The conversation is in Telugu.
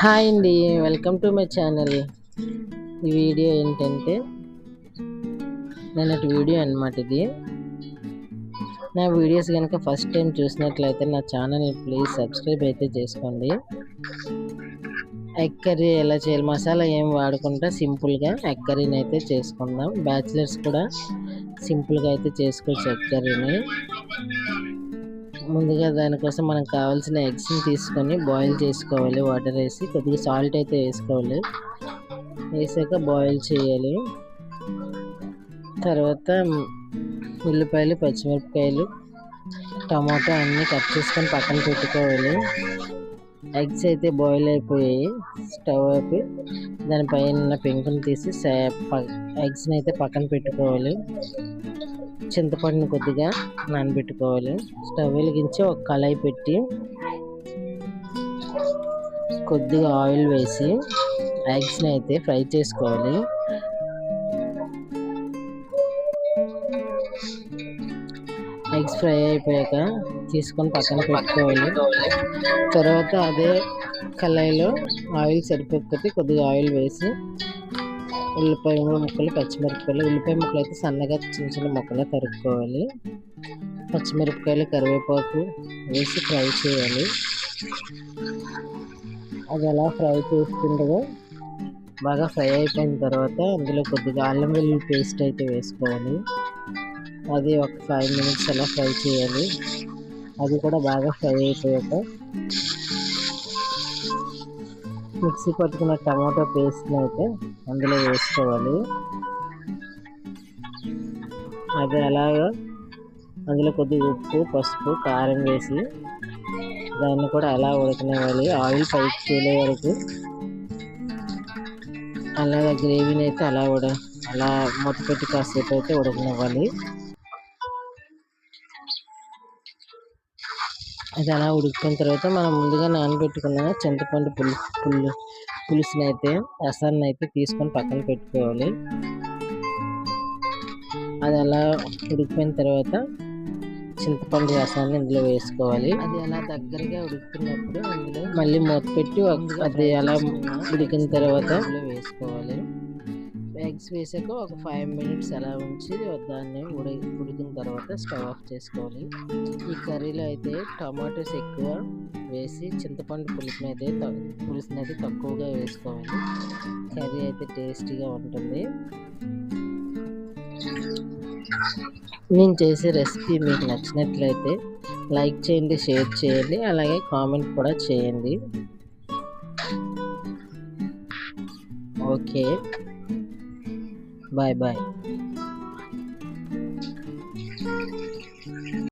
హాయ్ అండి వెల్కమ్ టు మై ఛానల్. ఈ వీడియో ఏంటంటే నిన్నటి వీడియో అనమాట ఇది. నా వీడియోస్ కనుక ఫస్ట్ టైం చూసినట్లయితే నా ఛానల్ ప్లీజ్ సబ్స్క్రైబ్ అయితే చేసుకోండి. ఎగ్ కర్రీ ఎలా చేయాలి మసాలా ఏం వాడకుండా సింపుల్గా ఎగ్ కర్రీని అయితే చేసుకుందాం. బ్యాచిలర్స్ కూడా సింపుల్గా అయితే చేసుకోవచ్చు ఎగ్ కర్రీని. ముందుగా దానికోసం మనకు కావాల్సిన ఎగ్స్ని తీసుకొని బాయిల్ చేసుకోవాలి. వాటర్ వేసి కొద్దిగా సాల్ట్ అయితే వేసుకోవాలి. వేసాక బాయిల్ చేయాలి. తర్వాత ఉల్లిపాయలు పచ్చిమిరపకాయలు టమాటో అన్నీ కట్ చేసుకొని పక్కన పెట్టుకోవాలి. ఎగ్స్ అయితే బాయిల్ అయిపోయాయి. స్టవ్ అయిపోయి దానిపైన పెంకుని తీసి ఎగ్స్ని అయితే పక్కన పెట్టుకోవాలి. చింతపండుని కొద్దిగా నానబెట్టుకోవాలి. స్టవ్ వెలిగించి ఒక కళాయి పెట్టి కొద్దిగా ఆయిల్ వేసి ఎగ్స్ని అయితే ఫ్రై చేసుకోవాలి. ఎగ్స్ ఫ్రై అయిపోయాక తీసుకొని పక్కన పెట్టుకోవాలి. తర్వాత అదే కళాయిలో ఆయిల్ సరిపోకపోతే కొద్దిగా ఆయిల్ వేసి ఉల్లిపాయ ముక్కలు పచ్చిమిరపకాయలు. ఉల్లిపాయ ముక్కలు అయితే సన్నగా చిన్న చిన్న ముక్కలు తరుక్కోవాలి. పచ్చిమిరపకాయలు కరివేపాకు వేసి ఫ్రై చేయాలి. అది అలా ఫ్రై చేస్తుండగా బాగా ఫ్రై అయిపోయిన తర్వాత అందులో కొద్దిగా అల్లం వెల్లుల్లి పేస్ట్ అయితే వేసుకోవాలి. అది ఒక ఫైవ్ మినిట్స్ అలా ఫ్రై చేయాలి. అది కూడా బాగా ఫ్రై అయిపోయాక మిక్సీ పట్టుకున్న టమాటో పేస్ట్ని అయితే అందులో వేసుకోవాలి. అది అలాగా అందులో కొద్దిగా ఉప్పు పసుపు కారం వేసి దాన్ని కూడా అలా ఉడకనివ్వాలి. ఆయిల్ పైకి తేలే వరకు అలాగా గ్రేవీని అయితే అలా ఉడ అలా మూత పెట్టి కాసేపు అయితే ఉడకనివ్వాలి. అది అలా ఉడికిన తర్వాత మనం ముందుగా నానబెట్టుకున్న చింతపండు పులుసు పుల్లు పులుసుని అయితే రసాన్ని అయితే తీసుకొని పక్కన పెట్టుకోవాలి. అది అలా ఉడికిపోయిన తర్వాత చింతపండు రసాన్ని ఇందులో వేసుకోవాలి. అది అలా దగ్గరగా ఉడుకుతున్నప్పుడు అందులో మళ్ళీ మూత పెట్టి అది అలా ఉడికిన తర్వాత వేసుకోవాలి. ఎగ్స్ వేసాక ఒక ఫైవ్ మినిట్స్ అలా ఉంచి దాన్ని ఉడి ఉడికిన తర్వాత స్టవ్ ఆఫ్ చేసుకోవాలి ఈ కర్రీలో అయితే టమాటోస్ ఎక్కువ వేసి చింతపండు పులుసుని అయితే పులుసుని అయితే తక్కువగా వేసుకోవాలి. కర్రీ అయితే టేస్టీగా ఉంటుంది. నేను చేసే రెసిపీ మీకు నచ్చినట్లయితే లైక్ చేయండి షేర్ చేయండి అలాగే కామెంట్ కూడా చేయండి. ఓకే. bye bye.